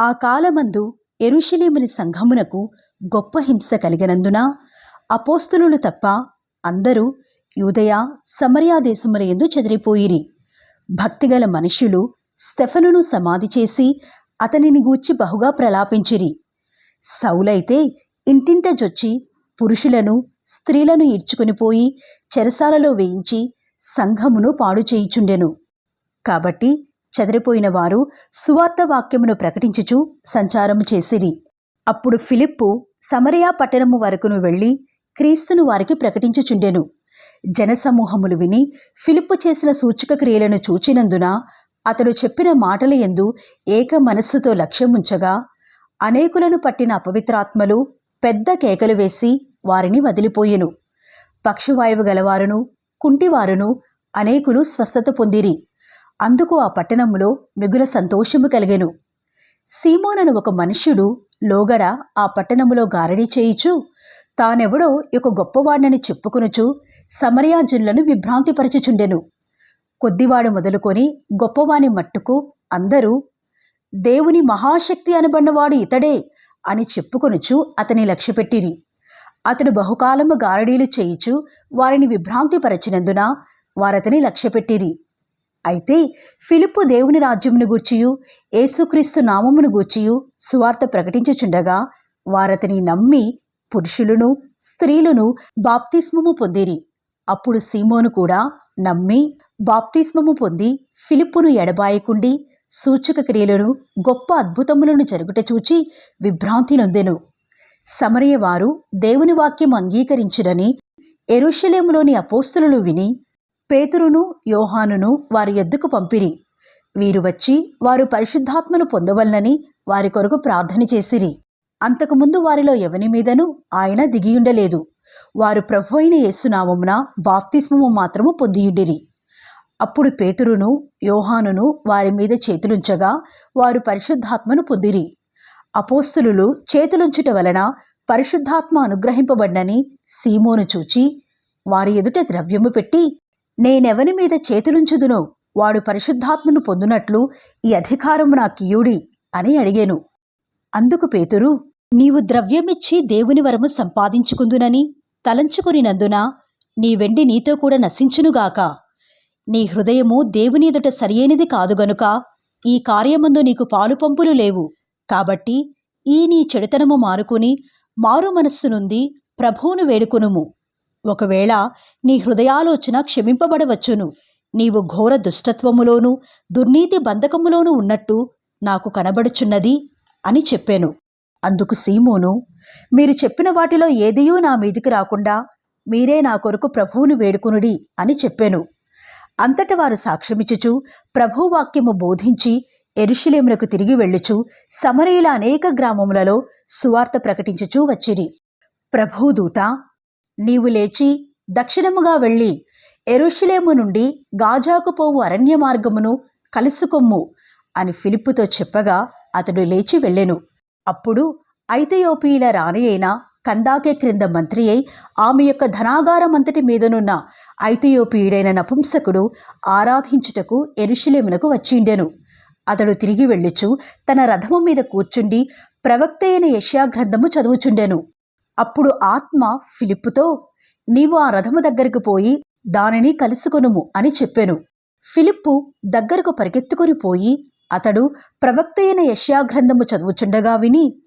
ఆ కాలమందు ఎరుషలేముని సంఘమునకు గొప్ప హింస కలిగినందున అపోస్తులు తప్ప అందరూ యూదయ సమరియా దేశముల ఎందు చెదిరిపోయిరి. భక్తిగల మనుషులు స్టెఫనును సమాధి చేసి అతనిని గూర్చి బహుగా ప్రలాపించిరి. సౌలైతే ఇంటింట జొచ్చి పురుషులను స్త్రీలను ఈడ్చుకుని పోయి చెరసాలలో వేయించి సంఘమును పాడు చేయుచుండెను. కాబట్టి చెదిరిపోయిన వారు సువార్త వాక్యమును ప్రకటించుచు సంచారము చేసిరి. అప్పుడు ఫిలిప్పు సమరయా పట్టణము వరకును వెళ్ళి క్రీస్తును వారికి ప్రకటించుచుండెను. జనసమూహములు విని ఫిలిప్పు చేసిన సూచక క్రియలను చూచినందున అతడు చెప్పిన మాటల యందు ఏక మనస్సుతో లక్ష్యముంచగా అనేకులను పట్టిన అపవిత్రాత్మలు పెద్ద కేకలు వేసి వారిని వదిలిపోయెను. పక్షవాయువు గలవారును కుంటివారును అనేకులు స్వస్థత పొందిరి. అందుకు ఆ పట్టణంలో మిగుల సంతోషము కలిగెను. సీమోనను ఒక మనుష్యుడు లోగడ ఆ పట్టణములో గారడీ చేయిచు తానెవడో ఒక గొప్పవాడినని చెప్పుకునుచు సమరయాజులను విభ్రాంతిపరచుచుండెను. కొద్దివాడు మొదలుకొని గొప్పవాని మట్టుకు అందరూ దేవుని మహాశక్తి అనబడినవాడు ఇతడే అని చెప్పుకొనుచు అతని లక్ష్యపెట్టిరి. అతడు బహుకాలము గారడీలు చేయిచు వారిని విభ్రాంతిపరచినందున వారతని లక్ష్యపెట్టిరి. అయితే ఫిలిప్పు దేవుని రాజ్యమును గూర్చియు యేసుక్రీస్తు నామమును గూర్చియు సువార్త ప్రకటించుచుండగా వారతని నమ్మి పురుషులను స్త్రీలను బాప్తిస్మము పొందిరి. అప్పుడు సీమోను కూడా నమ్మి బాప్తిస్మము పొంది ఫిలిప్పును ఎడబాయకుండి సూచక క్రియలను గొప్ప అద్భుతములను జరుగుట చూచి విభ్రాంతి నొందెను. సమరయ వారు దేవుని వాక్యం అంగీకరించిరని ఎరుషలేములోని అపోస్తులను విని పేతురును యోహానును వారి ఎద్దుకు పంపిరి. వీరు వచ్చి వారు పరిశుద్ధాత్మను పొందవల్లని వారి కొరకు ప్రార్థన చేసిరి. అంతకుముందు వారిలో ఎవని మీదను ఆయన దిగియుండలేదు. వారు ప్రభు అయిన యేసునామమున బాప్తిస్మము మాత్రము పొందియుండిరి. అప్పుడు పేతురును యోహానును వారి మీద చేతులుంచగా వారు పరిశుద్ధాత్మను పొందిరి. అపోస్తులు చేతులుంచుట వలన పరిశుద్ధాత్మ అనుగ్రహింపబడినని సీమోను చూచి వారి ఎదుట ద్రవ్యము పెట్టి నేనెవని మీద చేతులుంచుదునో వాడు పరిశుద్ధాత్మను పొందునట్లు ఈ అధికారము నాకియుడి అని అడిగాను. అందుకు పేతురు నీవు ద్రవ్యమిచ్చి దేవుని వరము సంపాదించుకుందునని తలంచుకొనినందున నీ వెండి నీతో కూడా నశించునుగాక. నీ హృదయము దేవుని ఎదుట సరియైనది కాదు గనుక ఈ కార్యమందు నీకు పాలు పంపులు లేవు. కాబట్టి ఈ నీ చెడుతనము మానుకుని మారు మనస్సు నుండి ప్రభువును వేడుకునుము. ఒకవేళ నీ హృదయాలోచన క్షమింపబడవచ్చును. నీవు ఘోర దుష్టత్వములోను దుర్నీతి బంధకములోనూ ఉన్నట్టు నాకు కనబడుచున్నది అని చెప్పాను. అందుకు సీమోను మీరు చెప్పిన వాటిలో ఏదియూ నా మీదికి రాకుండా మీరే నా కొరకు ప్రభువును వేడుకునుడి అని చెప్పాను. అంతట వారు సాక్ష్యమిచ్చుచు ప్రభువాక్యము బోధించి ఎరుషులేమునకు తిరిగి వెళ్ళుచు సమరయుల అనేక గ్రామములలో సువార్త ప్రకటించుచూ వచ్చిరి. ప్రభుదూత నీవు లేచి దక్షిణముగా వెళ్ళి ఎరుషులేము నుండి గాజాకు పోవు అరణ్య మార్గమును కలుసుకొమ్ము అని ఫిలిప్పుతో చెప్పగా అతడు లేచి వెళ్ళెను. అప్పుడు ఐతయోపీల రాణి అయిన కందాకే క్రింద మంత్రి అయి ఆమె యొక్క ధనాగారమంతటి మీదనున్న ఐతయోపీయుడైన నపుంసకుడు ఆరాధించుటకు ఎరుషులేమునకు వచ్చిండెను. అతడు తిరిగి వెళ్ళుచు తన రథము మీద కూర్చుండి ప్రవక్త అయిన యష్యాగ్రంథము చదువుచుండెను. అప్పుడు ఆత్మ ఫిలిప్పుతో నీవు ఆ రథము దగ్గరకు పోయి దానిని కలుసుకొనుము అని చెప్పెను. ఫిలిప్పు దగ్గరకు పరిగెత్తుకుని పోయి అతడు ప్రవక్త అయిన యష్యాగ్రంథము చదువుచుండగా విని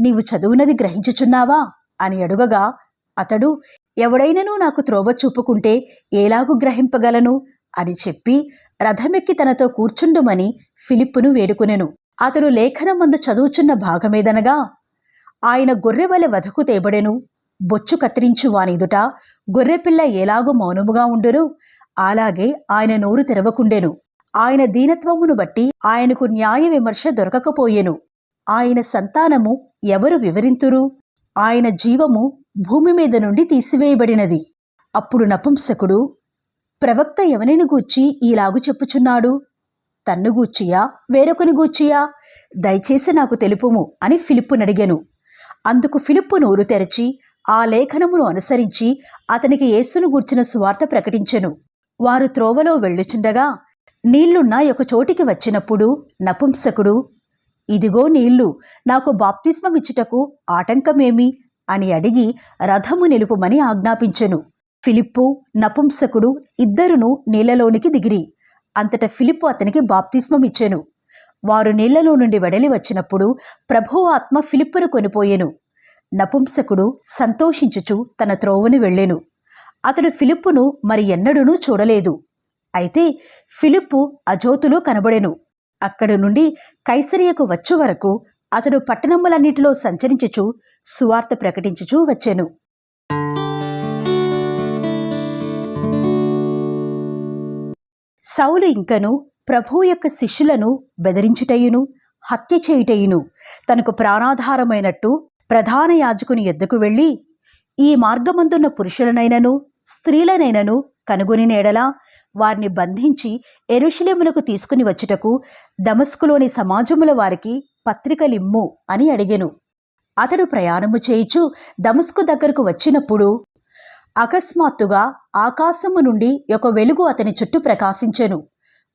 నీవు చదువునది గ్రహించుచున్నావా? అని అడుగగా అతడు ఎవడైనను నాకు త్రోవ చూపుకుంటే ఏలాగు గ్రహింపగలను? అని చెప్పి రథమెక్కి తనతో కూర్చుండుమని ఫిలిప్పును వేడుకునెను. అతడు లేఖనం మందు చదువుచున్న భాగమేదనగా ఆయన గొర్రెవలె వధకు తేబడెను. బొచ్చు కత్తిరించు వానిదుట గొర్రెపిల్ల ఎలాగో మౌనముగా ఉండును. అలాగే ఆయన నోరు తెరవకుండెను. ఆయన దీనత్వమును బట్టి ఆయనకు న్యాయ విమర్శ దొరకకపోయెను. ఆయన సంతానము ఎవరు వివరింతురు? ఆయన జీవము భూమి మీద నుండి తీసివేయబడినది. అప్పుడు నపుంసకుడు ప్రవక్త ఎవరిని గూర్చి ఈలాగు చెప్పుచున్నాడు? తన్ను గూర్చియా? వేరొకని గూర్చియా? దయచేసి నాకు తెలుపుము అని ఫిలిప్పునడిగెను. అందుకు ఫిలిప్పు నోరు తెరచి ఆ లేఖనమును అనుసరించి అతనికి యేసును గూర్చిన సువార్త ప్రకటించెను. వారు త్రోవలో వెళ్ళుచుండగా నీళ్ళున్న ఒక చోటికి వచ్చినప్పుడు నపుంసకుడు ఇదిగో నీళ్ళు నాకు బాప్తిస్మమిచ్చుటకు ఆటంకమేమి? అని అడిగి రథము నిలుపుమని ఆజ్ఞాపించెను. ఫిలిప్పు నపుంసకుడు ఇద్దరును నీళ్ళలోనికి దిగిరి. అంతట ఫిలిప్పు అతనికి బాప్తిస్మమిచ్చెను. వారు నీళ్ళలో నుండి వెడలి వచ్చినప్పుడు ప్రభు ఆత్మ ఫిలిప్పును కొనిపోయెను. నపుంసకుడు సంతోషించుచు తన త్రోవను వెళ్ళెను. అతడు ఫిలిప్పును మరి ఎన్నడూనూ చూడలేదు. అయితే ఫిలిప్పు అజోతులో కనబడెను. అక్కడి నుండి కైసరియకు వచ్చు వరకు అతడు పట్టణములన్నిటిలో సంచరించుచు సువార్త ప్రకటించుచూ వచ్చెను. సౌలు ఇంకను ప్రభు యొక్క శిష్యులను బెదిరించుటయును హత్య చేయుటయును తనకు ప్రాణాధారమైనట్టు ప్రధాన యాజకుని ఎద్దుకు వెళ్ళి ఈ మార్గమందున్న పురుషులనైనను స్త్రీలనైనను కనుగొని నేడలా వారిని బంధించి ఎరుషలేములకు తీసుకుని వచ్చుటకు దమస్కులోని సమాజముల వారికి పత్రికలిమ్ము అని అడిగెను. అతడు ప్రయాణము చేయుచు దమస్కు దగ్గరకు వచ్చినప్పుడు అకస్మాత్తుగా ఆకాశము నుండి ఒక వెలుగు అతని చుట్టూ ప్రకాశించెను.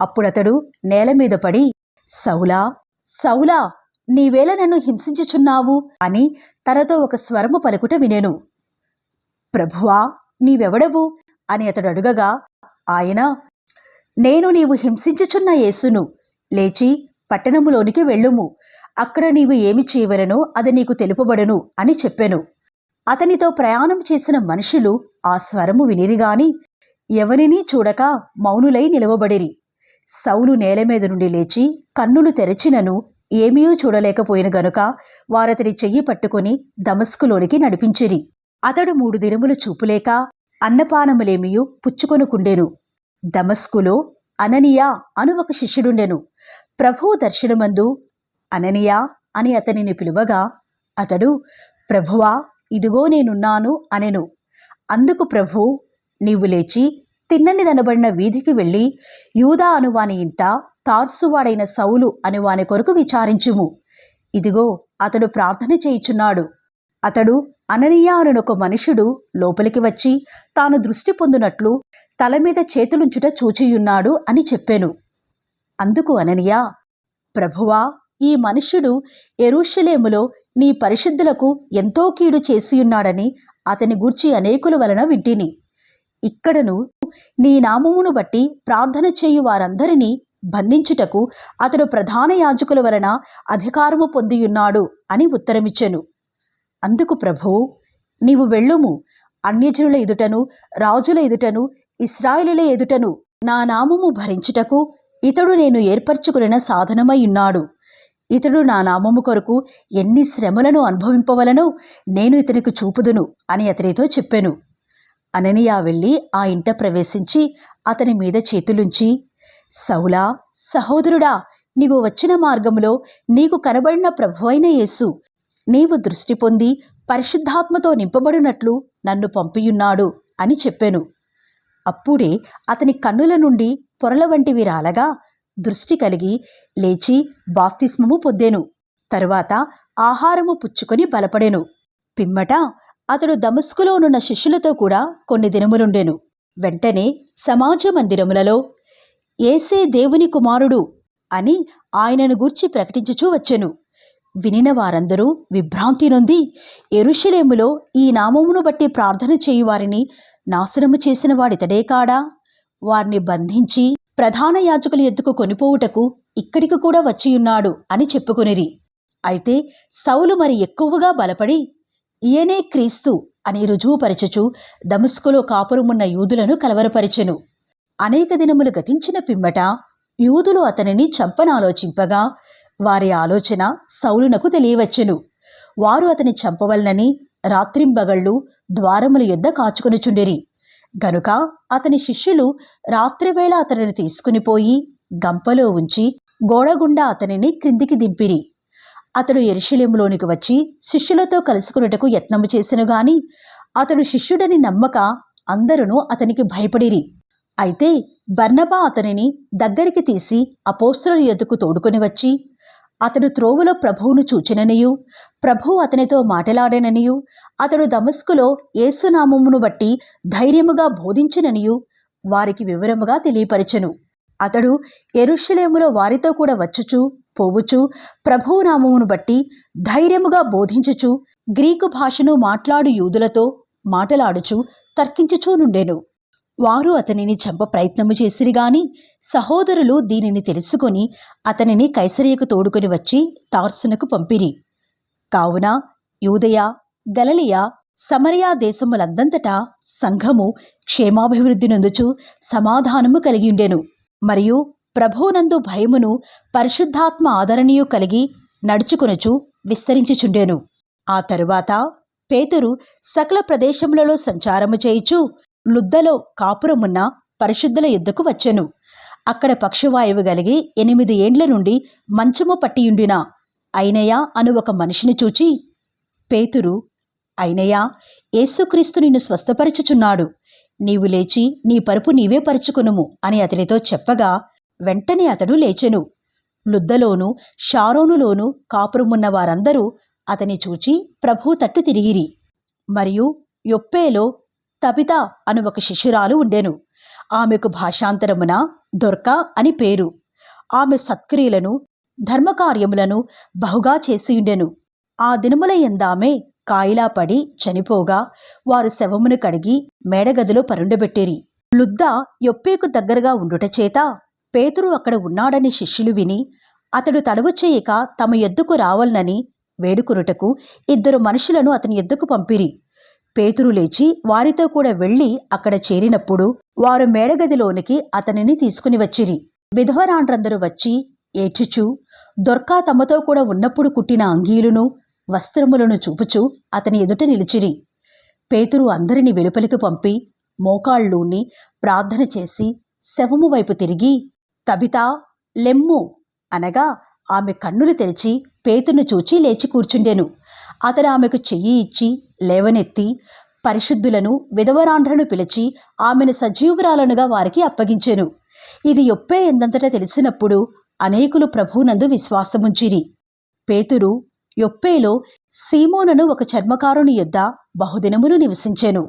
అప్పుడతడు నేల మీద పడి సౌలా సౌలా నీవేళ నన్ను హింసించుచున్నావు అని తనతో ఒక స్వరము పలుకుట వినేను. ప్రభువా నీవెవడవు? అని అతడు అడుగగా ఆయన నేను నీవు హింసించుచున్న యేసును. లేచి పట్టణములోనికి వెళ్ళుము. అక్కడ నీవు ఏమి చేయవలనో అది నీకు తెలుపబడును అని చెప్పెను. అతనితో ప్రయాణం చేసిన మనుషులు ఆ స్వరము వినిరిగాని ఎవరినీ చూడక మౌనులై నిలవబడిరి. సౌలు నేల మీద నుండి లేచి కన్నులు తెరచినను ఏమీయూ చూడలేకపోయిన గనుక వారతని చెయ్యి పట్టుకుని దమస్కులోనికి నడిపించిరి. అతడు మూడు దినములు చూపులేక అన్నపానములేమియూ పుచ్చుకొనుకుండెను. దమస్కులో అననియా అను ఒక శిష్యుడుండెను. ప్రభువు దర్శనమందు అననియా అని అతనిని పిలువగా అతడు ప్రభువా ఇదిగో నేనున్నాను అనెను. అందుకు ప్రభు నీవు లేచి తిన్ననిదనబడిన వీధికి వెళ్ళి యూదా అనువాని ఇంట తార్సువాడైన సౌలు అనువాని కొరకు విచారించుము. ఇదిగో అతడు ప్రార్థన చేయుచున్నాడు. అతడు అననీయ అనునొక మనుషుడు లోపలికి వచ్చి తాను దృష్టి పొందినట్లు తల మీద చేతులుంచుట చూచియున్నాడు అని చెప్పాను. అందుకు అననీయ ప్రభువా ఈ మనుష్యుడు ఎరుషలేములో నీ పరిశుద్ధులకు ఎంతో కీడు చేసియున్నాడని అతని గూర్చి అనేకుల వలన వింటిని. ఇక్కడను నీ నామమును బట్టి ప్రార్థన చేయు వారందరినీ బంధించుటకు అతడు ప్రధాన యాజకుల వలన అధికారము పొందియున్నాడు అని ఉత్తరమిచ్చెను. అందుకు ప్రభువు నీవు వెళ్ళుము. అన్యజనుల ఎదుటను రాజుల ఎదుటను ఇస్రాయిలుల ఎదుటను నా నామము భరించుటకు ఇతడు నేను ఏర్పరచుకున్న సాధనమై ఉన్నాడు. ఇతడు నా నామము కొరకు ఎన్ని శ్రమలను అనుభవింపవలనో నేను ఇతనికి చూపుదును అని అతనితో చెప్పాను. అననియా వెళ్ళి ఆ ఇంట ప్రవేశించి అతని మీద చేతులుంచి సౌలా సహోదరుడా నీవు వచ్చిన మార్గంలో నీకు కనబడిన ప్రభువైన యేసు నీవు దృష్టి పొంది పరిశుద్ధాత్మతో నింపబడినట్లు నన్ను పంపియున్నాడు అని చెప్పాను. అప్పుడే అతని కన్నుల నుండి పొరల వంటివి రాలగా దృష్టి కలిగి లేచి బాప్తిస్మము పొందాను. తరువాత ఆహారము పుచ్చుకొని బలపడెను. పిమ్మట అతడు దమస్కులో ఉన్న శిష్యులతో కూడా కొన్ని దినములుండెను. వెంటనే సమాజ మందిరములలో ఏసే దేవుని కుమారుడు అని ఆయనను గూర్చి ప్రకటించుచూ వచ్చెను. వినిన వారందరూ విభ్రాంతి నొంది ఎరుషలేములో ఈ నామమును బట్టి ప్రార్థన చేయు వారిని నాశనము చేసిన వాడితడే కాడా? వారిని బంధించి ప్రధాన యాజకుల ఎద్దుకు కొనిపోవుటకు ఇక్కడికి కూడా వచ్చియున్నాడు అని చెప్పుకొనిరి. అయితే సౌలు మరి ఎక్కువగా బలపడి ఈయనే క్రీస్తు అని రుజువుపరచుచు దమస్కులో కాపురమున్న యూదులను కలవరపరిచెను. అనేక దినములు గతించిన పిమ్మట యూదులు అతనిని చంపనాలోచింపగా వారి ఆలోచన సౌలునకు తెలియవచ్చెను. వారు అతని చంపవలనని రాత్రింబగళ్ళు ద్వారముల యొద్ద కాచుకొనుచుండిరి. గనుక అతని శిష్యులు రాత్రివేళ అతనిని తీసుకునిపోయి గంపలో ఉంచి గోడగుండా అతనిని క్రిందికి దింపిరి. అతడు ఎరుషలేములోనికి వచ్చి శిష్యులతో కలుసుకున్నటకు యత్నము చేసెను గాని అతడు శిష్యుడని నమ్మక అందరూ అతనికి భయపడిరి. అయితే బర్నబా అతనిని దగ్గరికి తీసి అపోస్తుల ఎద్దుకు తోడుకొని వచ్చి అతడు త్రోవలో ప్రభువును చూచిననియు ప్రభువు అతనితో మాటలాడననియు అతడు దమస్కులో ఏసునామమును బట్టి ధైర్యముగా బోధించిననియు వారికి వివరముగా తెలియపరచెను. అతడు ఎరుషలేములో వారితో కూడా వచ్చుచు పోవుచు ప్రభువునామమును బట్టి ధైర్యముగా బోధించుచు గ్రీకు భాషను మాట్లాడు యూదులతో మాటలాడుచు తర్కించుచూ నుండెను. వారు అతనిని చంప ప్రయత్నము చేసిరి గాని సహోదరులు దీనిని తెలుసుకొని అతనిని కైసరియకు తోడుకొని వచ్చి తార్సునకు పంపిరి. కావున యూదయ గలలియ సమరయా దేశములందంతటా సంఘము క్షేమాభివృద్ధి నొందుచు సమాధానము కలిగిండెను మరియు ప్రభువునందు భయమును పరిశుద్ధాత్మ ఆదరణీయు కలిగి నడుచుకునుచు విస్తరించుచుండెను. ఆ తరువాత పేతురు సకల ప్రదేశములలో సంచారము చేయుచు లుద్దలో కాపురమున్న పరిశుద్ధుల యుద్ధకు వచ్చెను. అక్కడ పక్షవాయువు కలిగి ఎనిమిది ఏండ్ల నుండి మంచము పట్టియుండిన అయినయా అను ఒక మనిషిని చూచి పేతురు అయినయా యేసుక్రీస్తు నిన్ను స్వస్థపరచుచున్నాడు. నీవు లేచి నీ పరుపు నీవే పరుచుకునుము అని అతనితో చెప్పగా వెంటనే అతడు లేచెను. లుద్దలోను షారోనులోను కాపురమున్న వారందరూ అతని చూచి ప్రభు తట్టు తిరిగిరి. మరియు యొప్పేలో తబిత అను ఒక శిష్యురాలు ఉండెను. ఆమెకు భాషాంతరమున దొర్క అని పేరు. ఆమె సత్క్రియలను ధర్మకార్యములను బహుగా చేసియుండెను ఆ దినముల ఎందామె కాయిలా పడి చనిపోగా వారు శవమును కడిగి మేడగదిలో పరుండబెట్టిరి. లుద్ద యొప్పేకు దగ్గరగా ఉండుట చేత పేతురు అక్కడ ఉన్నాడని శిష్యులు విని అతడు తడవు చేయక తమ ఎద్దుకు రావాలనని వేడుకొనుటకు ఇద్దరు మనుషులను అతని ఎద్దుకు పంపిరి. పేతురు లేచి వారితో కూడా వెళ్ళి అక్కడ చేరినప్పుడు వారు మేడగదిలోనికి అతనిని తీసుకుని వచ్చిరి. విధవరాండ్రందరూ వచ్చి ఏడ్చుచు దొర్కా తమతో కూడా ఉన్నప్పుడు కుట్టిన అంగీలును వస్త్రములను చూపుచు అతని ఎదుట నిలిచిరి. పేతురు అందరిని వెలుపలికి పంపి మోకాళ్ళూని ప్రార్థన చేసి శవము వైపు తిరిగి తబితా లెమ్ము అనగా ఆమె కన్నులు తెరిచి పేతును చూచి లేచి కూర్చుండెను. అతడు ఆమెకు చెయ్యి ఇచ్చి లేవనెత్తి పరిశుద్ధులను విధవరాండ్రను పిలిచి ఆమెను సజీవురాలనుగా వారికి అప్పగించెను. ఇది యొప్పే ఎందంతటా తెలిసినప్పుడు అనేకులు ప్రభువునందు విశ్వాసముంచిరి. పేతురు యొప్పేలో సీమోనను ఒక చర్మకారుని యొద్ద బహుదినములు నివసించెను.